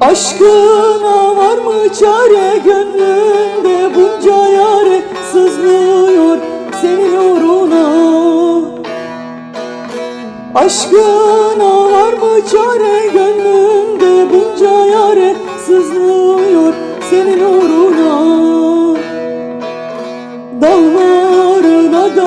Aşkına var mı çare gönlünde bunca yare sızlıyor senin uğruna? Aşkına var mı çare gönlünde bunca yare sızlıyor?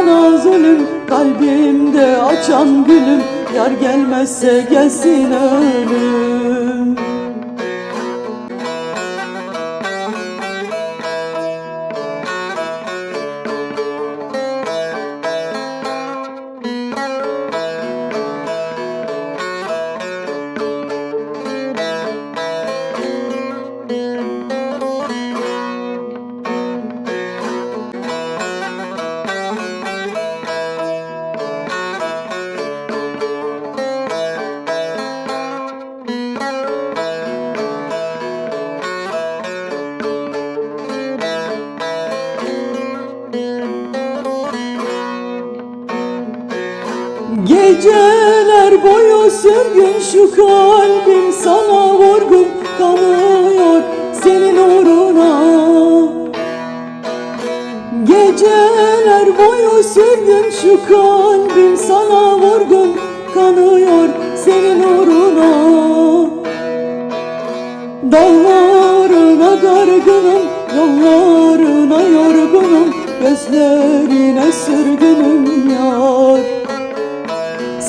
bana zulüm Kalbimde açan gülüm. Yar gelmezse gelsin ölüm şu kalbim sana vurgun kanıyor senin uğruna. Geceler boyu sürgün şu kalbim sana vurgun kanıyor senin uğruna. Dağlarına dargınım, yollarına yorgunum Gözlerine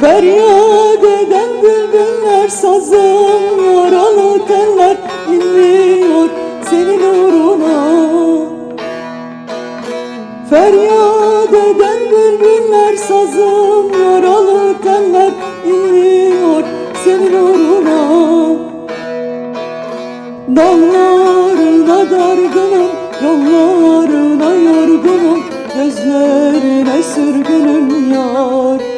Feryat eden bülbüller sazım Yaralı teller inliyor senin uğruna. Feryat eden bülbüller sazım Yaralı teller inliyor senin uğruna. Dağlarına dargınım, yollarına yorgunum Gözlerine sürgünüm yar